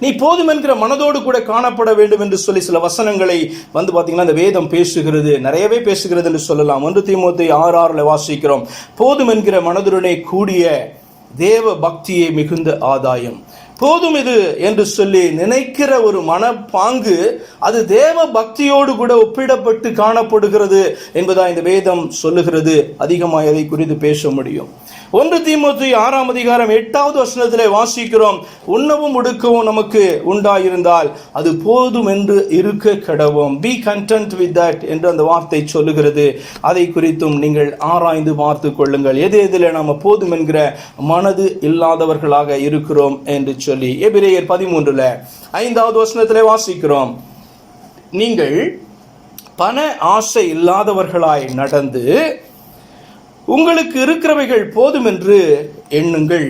நீ போதும் என்கிற மனதோடு கூட காணப்பட வேண்டும் என்று சொல்லி சில வசனங்களை வந்து பார்த்தீங்கன்னா இந்த வேதம் பேசுகிறது. நிறையவே பேசுகிறது என்று சொல்லலாம். ஒன்று தீமோத்தை ஆறு ஆறுல வாசிக்கிறோம். போதும் என்கிற மனதுடனே கூடிய தேவ பக்தியே மிகுந்த ஆதாயம். போதும் இது என்று சொல்லி நினைக்கிற ஒரு மனப்பாங்கு அது தேவ பக்தியோடு கூட ஒப்பிடப்பட்டு காணப்படுகிறது என்பதா இந்த வேதம் சொல்லுகிறது. அதிகமாக அதை குறித்து பேச முடியும். ஒன்று தீமோத்தி ஆறாம் அதிகாரம் எட்டாவது வசனத்தில் வாசிக்கிறோம் உண்ணவும் உடுக்கவும் நமக்கு உண்டாயிருந்தால் அது போதும் என்று இருக்க கடவோம். பி கண்டென்ட் வித் தட் என்று அந்த வார்த்தை சொல்லுகிறது. அதை குறித்தும் நீங்கள் ஆராய்ந்து பார்த்து கொள்ளுங்கள். எது எதில் நாம் போதும் என்கிற மனது இல்லாதவர்களாக இருக்கிறோம் என்று சொல்லி எபிரேயர் பதிமூன்றுல ஐந்தாவது வசனத்தில் வாசிக்கிறோம். நீங்கள் பண ஆசை இல்லாதவர்களாய் நடந்து உங்களுக்கு இருக்கிறவைகள் போதும் என்று எண்ணுங்கள்.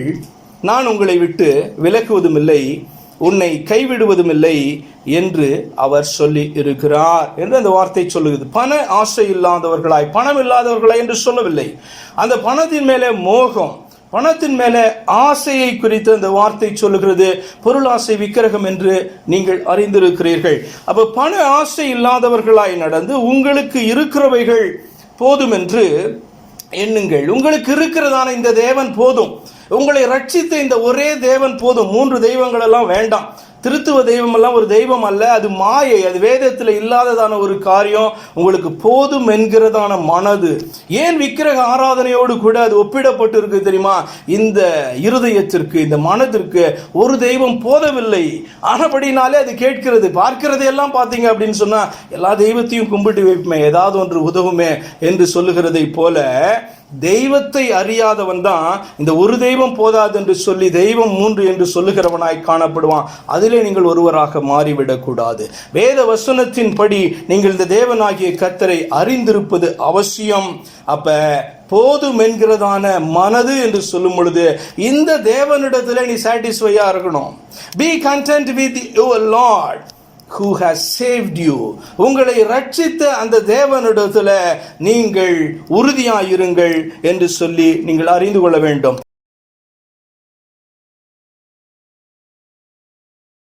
நான் உங்களை விட்டு விலக்குவதும் இல்லை உன்னை கைவிடுவதும் இல்லை என்று அவர் சொல்லி இருக்கிறார் என்று அந்த வார்த்தை சொல்லுகிறது. பண ஆசை இல்லாதவர்களாய் பணம் இல்லாதவர்களாய் என்று சொல்லவில்லை. அந்த பணத்தின் மேலே மோகம் பணத்தின் மேலே ஆசையை குறித்து அந்த வார்த்தை சொல்லுகிறது. பொருளாசை விக்கிரகம் என்று நீங்கள் அறிந்திருக்கிறீர்கள். அப்போ பண ஆசை இல்லாதவர்களாய் நடந்து உங்களுக்கு இருக்கிறவைகள் போதும் என்று எண்ணுங்கள். உங்களுக்கு இருக்கிறதான இந்த தேவன் போதும். உங்களை ரட்சித்த இந்த ஒரே தேவன் போதும். மூன்று தெய்வங்கள் எல்லாம் வேண்டாம். திருத்துவ தெய்வம் எல்லாம் ஒரு தெய்வம் அல்ல அது மாயை அது வேதத்தில் இல்லாததான ஒரு காரியம் உங்களுக்கு போதும் என்கிறதான மனது. ஏன் விக்கிரக ஆராதனையோடு கூட அது ஒப்பிடப்பட்டு இருக்கு தெரியுமா? இந்த இருதயத்திற்கு இந்த மனதிற்கு ஒரு தெய்வம் போதவில்லை. ஆனபடினாலே அது கேட்கிறது பார்க்கிறது எல்லாம் பார்த்தீங்க அப்படின்னு சொன்னால் எல்லா தெய்வத்தையும் கும்பிட்டு வைப்போமே ஏதாவது ஒன்று உதவுமே என்று சொல்லுகிறதை போல தெய்வத்தை அறியாதவன் தான் இந்த ஒரு தெய்வம் போதாது என்று சொல்லி தெய்வம் மூன்று என்று சொல்லுகிறவனாய் காணப்படுவான். அதிலே நீங்கள் ஒருவராக மாறிவிடக்கூடாது. வேத வசனத்தின்படி நீங்கள் இந்த தேவனாகிய கத்தரை அறிந்திருப்பது அவசியம். அப்ப போதும் என்கிறதான மனது என்று சொல்லும் பொழுது இந்த தேவனிடத்துல நீ சாட்டிஸ்ஃபையா இருக்கணும். Be content with your Lord who has saved you உங்களை ரட்சித்த அந்த தேவனிடத்தில் நீங்கள் உறுதியாயிருங்கள் என்று சொல்லி நீங்கள் அறிந்து கொள்ள வேண்டும்.